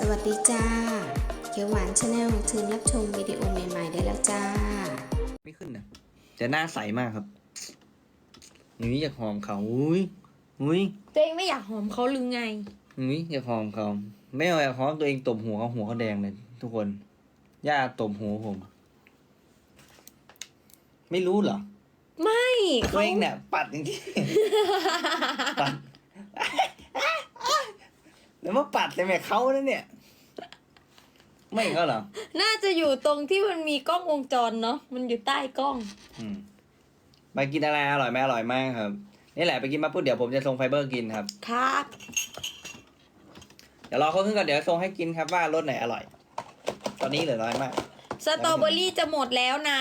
สวัสดีจ้าเขียวหวานชาแนลเชิญรับชมวิดีโอใหม่ ๆ ได้แล้วจ้า ไม่ขึ้นนะแต่หน้าใสมากครับนุ้ยอยากหอมเขาอุ้ยอุ้ยตัวเองไม่อยากหอมเขาหรือไงนุ้ยอยากหอมเขาไม่เอาอยากหอมตัวเองตบหัวเขาหัวเขาแดงเลย ทุกคนย่าตบหัวผม ไม่รู้เหรอไม่ตัวเขาเองเนี่ยปัดอย่างที่ ปัด แล้วมาปัดเลยแม่เขานั่นเนี่ย ไม่ก็เหรอ น่าจะอยู่ตรงที่มันมีกล้องวงจรเนาะมันอยู่ใต้กล้อง อืมไปกินอะไรอร่อยไหมอร่อยมากครับ นี่แหละไปกินมาปุ๊บเดี๋ยวผมจะส่งไฟเบอร์กินครับ ครับ เดี๋ยวรอเขาขึ้นก่อนเดี๋ยวส่งให้กินครับว่ารสไหนอร่อย ตอนนี้เหลือน้อยมาก สตรอเบอรี่จะหมดแล้วนะ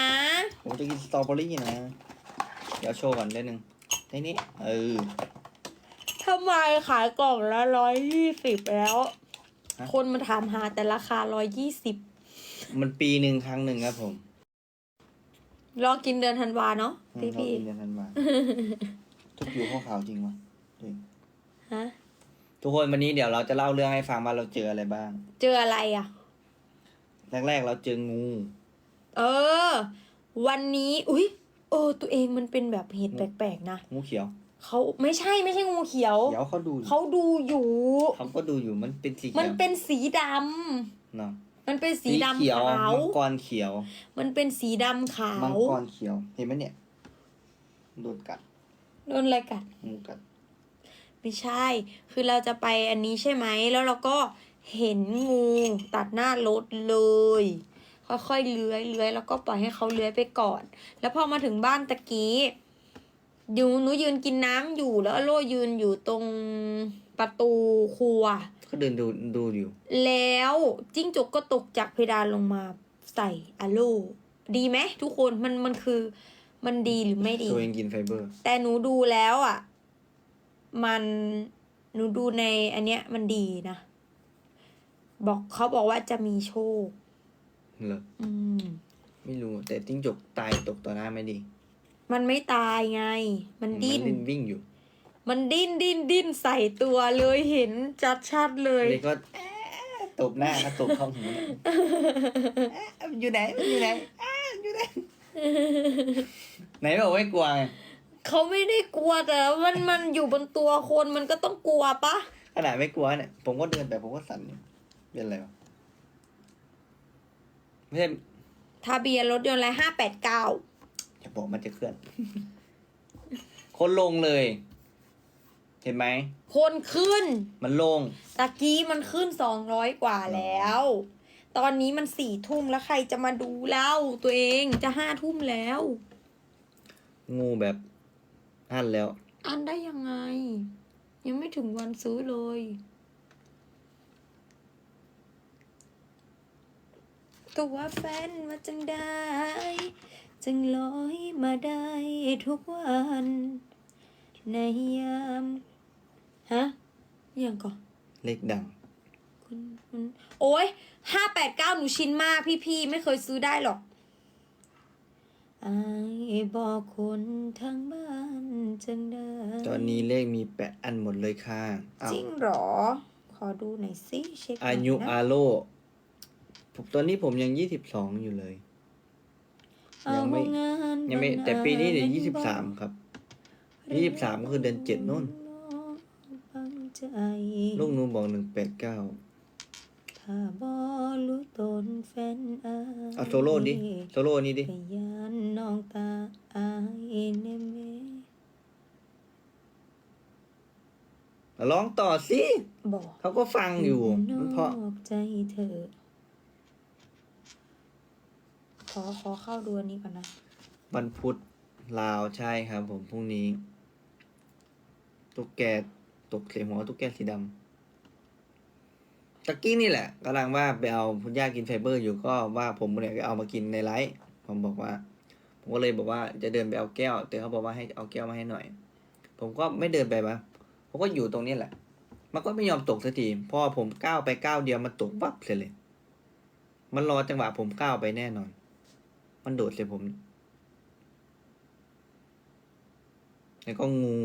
ผมจะกินสตรอเบอรี่นะ เดี๋ยวโชว์ก่อนได้หนึ่งนี่นี่เออ ทำไมขายกล่องละร้อยยี่สิบแล้ว ฮะ คนมาถามหาแต่ราคาร้อยยี่สิบมันปีหนึ่งครั้งหนึ่งครับผมรอกินเดือนธันวาเนาะอืมพี่เราพี่กินเดือนธันวาทุกอยู่ข้าวขาวจริงวะจริงฮะ ทุกคนวันนี้เดี๋ยวเราจะเล่าเรื่องให้ฟังว่าเราเจออะไรบ้าง เจออะไรอะ แรก ๆ เราเจองู เออ วันนี้ อุ้ยเออ ตัวเองมันเป็นแบบเห็ดแปลกๆนะ งูเขียว เขาไม่ใช่ไม่ใช่งูเขียวเดี๋ยวเขาดูอยู่เขาดูอยู่ เขาก็ดูอยู่มันเป็นสีมันเขียวเป็นสีดเนาะำมันเป็นสีดำเขียวขาวมังกรเขียว มันเป็นสีดำขามังวกรเขียว เห็นไหมเนี่ยโดนกัดโดนอะไรกัดงูกัดไม่ใช่ คือเราจะไปอันนี้ใช่ไหมแล้วเราก็เห็นงูตัดหน้ารถเลย ค่อยๆเลื้อยเลื้อยแล้วก็ปล่อยให้เขาเลื้อยไปก่อน แล้วพอมาถึงบ้านตะกี้ อยู่หนูยืนกินน้ำอยู่แล้วอโลยืนอยู่ตรงประตูครัว ก็เดินดูดูอยู่ แล้วจิ้งจกก็ตกจากเพดานลงมาใส่อโลดีไหมทุกคนมันมันคือ มันดีหรือไม่ดี ตัวเองกินไฟเบอร์ แต่หนูดูแล้วอะ มันหนูดูในอันเนี้ยมันดีนะบอกเขาบอกว่าจะมีโชคเหรออืม ไม่รู้ แต่จิ้งจกตายตกต่อหน้าไม่ดี มันไม่ตายไง มันดิ้น มัวิ่งอยู่ มันดิ้นดิ้นดิ้นใส่ตัวเลยเห็นชัดชัดๆเลยเลยก็แอ๊ะตบหน้าก็ตบเข้าหูเนี่ยแอ๊ะอยู่ไหนมันอยู่ไหนอ้าอยู่ไหนไหนบอกไม่กลัวไงเขาไม่ได้กลัวแต่มันมันอยู่บนตัวคนมันก็ต้องกลัวปะขนาดไม่กลัวเนี่ยผมก็เดินไปผมก็สั่นเนี่ยเป็นอะไรวะไม่ใช่ทะเบียนรถยนต์อะไรห้าแปดเก้า จะบอกมันจะเคลื่อน คนลงเลย เห็นไหม คนขึ้น มันลง ตะกี้มันขึ้นสองร้อยกว่าแล้ว ตอนนี้มันสี่ทุ่มแล้วใครจะมาดูเล่าตัวเองจะห้าทุ่มแล้ว งูแบบอันแล้ว อันได้ยังไง ยังไม่ถึงวันซื้อเลยตัวแฟนมาจังได้ จึงลอยมาได้ทุกวัน ในยามฮะยังก่อนเล็กดัง คุณคุณโอ้ยห้าแปดเก้าหนูชินมากพี่ๆไม่เคยซื้อได้หรอกอายบอกคนทางบ้านจังได้ตอนนี้เลขมีแปดอันหมดเลยค่ะอ้าวจริงเหรอ ขอดูหน่อยสิเช็คหน่อายุนะอาโลผมตอนนี้ผมยังยี่สิบสองอยู่เลย ยังไม่เอางานยังไม่วันแต่ปีนี้เดี๋ยวอายี่สิบสามครับยี่สิบสามก็คือเดือนเจ็ดนู่นฟังใจลูกหนูบอกหนึ่งแปดเก้าถ้าบอรู้ตนแฟนอายเอาโซโล่ดิโซโล่นี้ดิพยานน้องตาอายเนเมร้องต่อสิบอกเขาก็ฟังอยู่มันเพราะนอกใจเธอข อขอเข้าดูอันนี้ก่อนนะ วันพุธลาวใช่ครับ ผมพรุ่งนี้ตุ๊กแกตกใส่หัวตุ๊กแกสีดำตะกี้นี่แหละกำลังว่าไปเอาคุณย่ากินไฟเบอร์อยู่ก็ว่าผมเนี่ยเอามากินในไลฟ์ผมบอกว่า ผมก็เลยบอกว่าจะเดินไปเอาแก้ว แต่เขาบอกว่าให้เอาแก้วมาให้หน่อย ผมก็ไม่เดินไปมาผมก็อยู่ตรงนี้แหละ มันก็ไม่ยอมตกสักทีพอผมก้าวไปก้าวเดียวมันตกปั๊บเสร็จเลย มันรอจังหวะผมก้าวไปแน่นอน มันโดดใส่ผม แล้วก็งู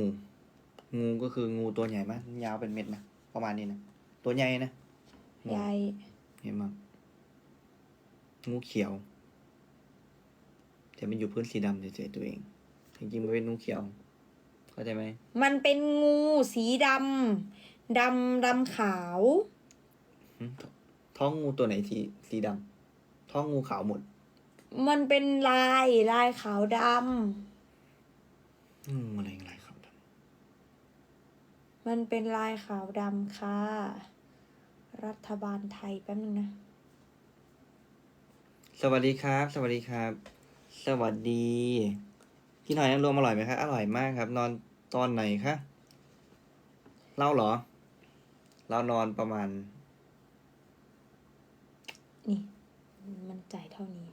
งูก็คืองูตัวใหญ่มากยาวเป็นเม็ดนะ ประมาณนี้นะ ตัวใหญ่นะใหญ่เห็นมั้ยงูเขียว แต่มันอยู่พื้นสีดำเฉยๆตัวเอง จริงๆมันเป็นงูเขียว เข้าใจไหม มันเป็นงูสีดำดำดำขาวหึท้องงูตัวไหนสีสีดำท้องงูขาวหมด มันเป็นลายลายขาวดอืมอะไรอะไรขาวดำมันเป็นลายขาวดำค่ะ รัฐบาลไทยแป๊บนึงนะำสวัสดีครับ สวัสดีครับ สวัสดีกินหอยนางรมอร่อยไหมครับอร่อยมากครับ นอนตอนไหนคะเล่าเหรอ เรานอนประมาณ นี่ มันจ่ายเท่านี้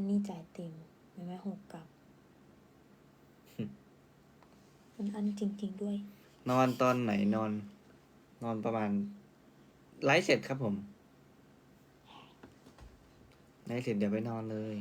อันนี้จ่ายเต็มเห็นไหมหกกับ มันอันจริง ๆ ด้วย นอนตอนไหนนอน นอนประมาณไลฟ์เสร็จครับผมไลฟ์เสร็จเดี๋ยวไปนอนเลย